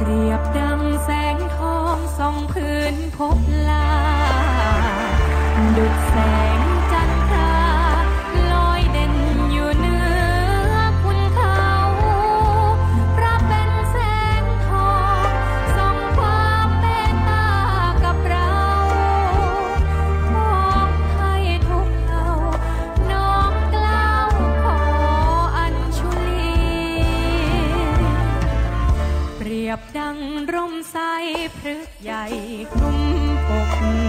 เปรียบดังแสงทองส่องพื้นพบลาดุดแสง ดังร่มไสพฤกใหญ่คลุมปก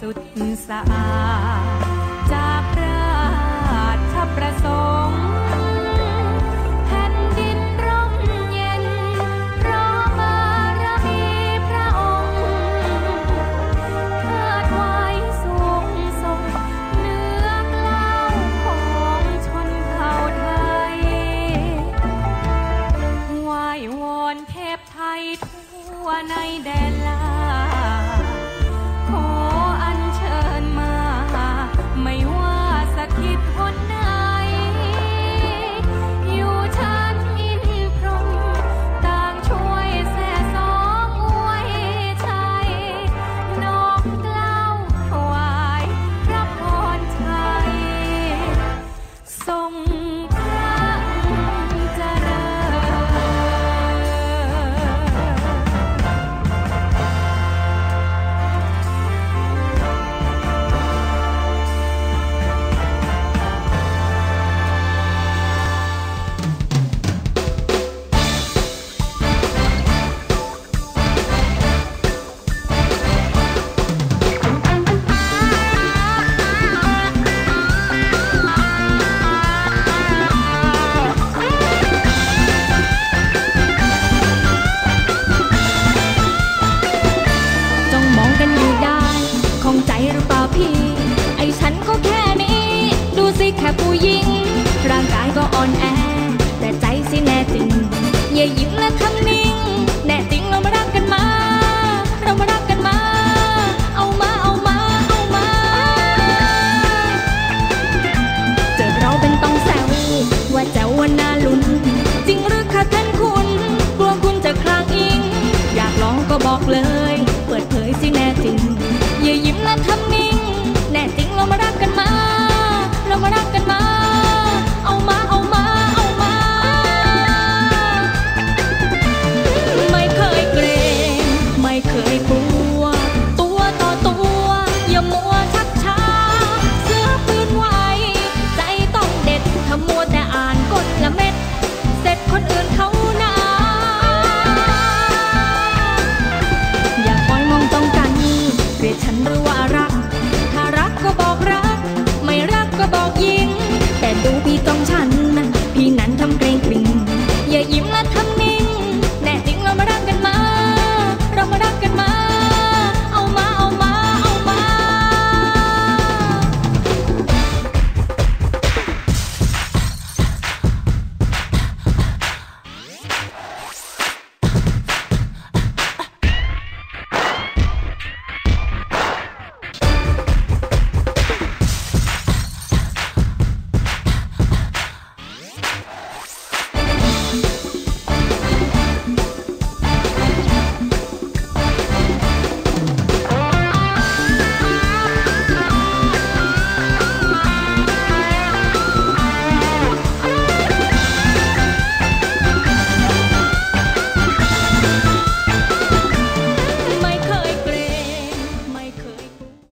สุดสะอาดจากราชประสงค์ ยิ้มและทำนิ่ง แน่จริงเรามารักกันมา เรามารักกันมา เอามาเอามาเอามาเจอเราเป็นต้องแซวว่าแจ๋วว่าน่าลุ้น จริงหรือคะท่านคุณ กลัวคุณจะคลางอิง อยากลองก็บอกเลย เปิดเผยสิแน่จริงอย่ายิ้มและทำ